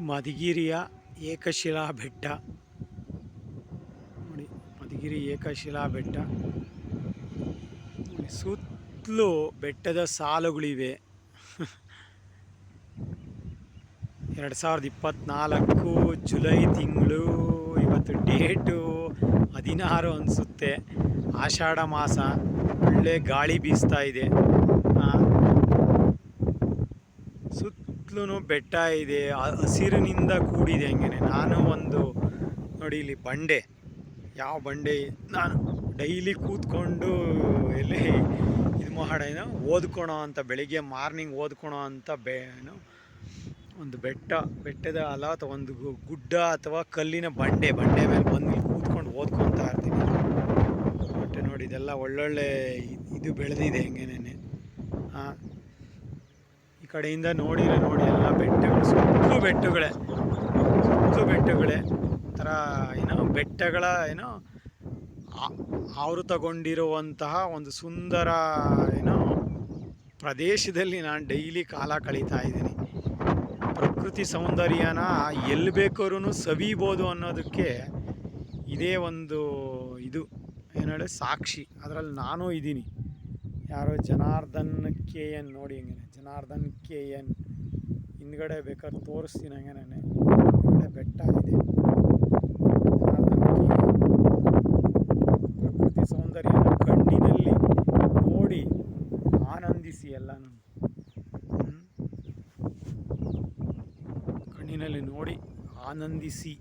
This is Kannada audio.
ಮಧುಗಿರಿಯ ಏಕಶಿಲಾ ಬೆಟ್ಟ. ನೋಡಿ, ಮಧುಗಿರಿ ಏಕಶಿಲಾ ಬೆಟ್ಟ. ಸುತ್ತಲೂ ಬೆಟ್ಟದ ಸಾಲುಗಳಿವೆ. ಎರಡು ಸಾವಿರದ ಇಪ್ಪತ್ತ್ನಾಲ್ಕು ಜುಲೈ ತಿಂಗಳು, ಇವತ್ತು ಡೇಟು ಹದಿನಾರು ಅನಿಸುತ್ತೆ. ಆಷಾಢ ಮಾಸ, ಒಳ್ಳೆ ಗಾಳಿ ಬೀಸ್ತಾ ಇದೆ. ಸುತ್ತಲೂ ಬೆಟ್ಟ ಇದೆ ಹಸಿರಿನಿಂದ ಕೂಡಿದೆ ಹಂಗೆ ನಾನು ಒಂದು, ನೋಡಿ ಇಲ್ಲಿ ಬಂಡೆ, ಯಾವ ಬಂಡೆ, ನಾನು ಡೈಲಿ ಕೂತ್ಕೊಂಡು ಎಲ್ಲಿ ಇದು ಮಾಡೋಣ ಓದ್ಕೊಳೋ ಅಂತ, ಬೆಳಿಗ್ಗೆ ಮಾರ್ನಿಂಗ್ ಓದ್ಕೊಳೋ ಅಂತ ಬೆ ಒಂದು ಬೆಟ್ಟ, ಬೆಟ್ಟದ ಅಲ ಅಥವಾ ಒಂದು ಗುಡ್ಡ ಅಥವಾ ಕಲ್ಲಿನ ಬಂಡೆ ಬಂಡೆ ಮೇಲೆ ಬಂದು ಕೂತ್ಕೊಂಡು ಓದ್ಕೊತಾ ಇರ್ತೀನಿ. ಬಟ್ ನೋಡಿ, ಇದೆಲ್ಲ ಒಳ್ಳೊಳ್ಳೆ ಇದು ಬೆಳೆದಿದೆ ಹೆಂಗೇನೆ ಹಾಂ ಕಡೆಯಿಂದ ನೋಡಿದ್ರೆ ನೋಡಿ ಎಲ್ಲ ಬೆಟ್ಟಗಳು ಸುತ್ತು ಬೆಟ್ಟಗಳೇ ಸುತ್ತು ಬೆಟ್ಟಗಳೇ. ಒಂಥರ ಏನೋ ಬೆಟ್ಟಗಳ ಏನೋ ಆವೃತಗೊಂಡಿರುವಂತಹ ಒಂದು ಸುಂದರ ಏನೋ ಪ್ರದೇಶದಲ್ಲಿ ನಾನು ಡೈಲಿ ಕಾಲ ಕಳೀತಾ ಇದ್ದೀನಿ. ಪ್ರಕೃತಿ ಸೌಂದರ್ಯನ ಎಲ್ಲಿ ಬೇಕಾದ್ರೂ ಸವಿಬೋದು ಅನ್ನೋದಕ್ಕೆ ಇದೇ ಒಂದು ಇದು. ಏನು ಹೇಳಿ ಸಾಕ್ಷಿ. ಅದರಲ್ಲಿ ನಾನು ಇದ್ದೀನಿ. ಯಾರೋ ಜನಾರ್ದನ್ ಕೆ ಎನ್ ನೋಡಿ ಹಂಗೆ ಜನಾರ್ದನ್ ಕೆ ಎನ್. ಹಿಂದ್ಗಡೆ ಬೇಕಾದ್ರೆ ತೋರಿಸ್ತೀನಿ ಹಂಗೆ ನಾನು ಹಿಂದ್ಗಡೆ ಬೆಟ್ಟ ಇದೆ. ಕೆ ಪ್ರಕೃತಿ ಸೌಂದರ್ಯ ಕಣ್ಣಿನಲ್ಲಿ ನೋಡಿ ಆನಂದಿಸಿ ಎಲ್ಲನೂ? ಕಣ್ಣಿನಲ್ಲಿ ನೋಡಿ ಆನಂದಿಸಿ.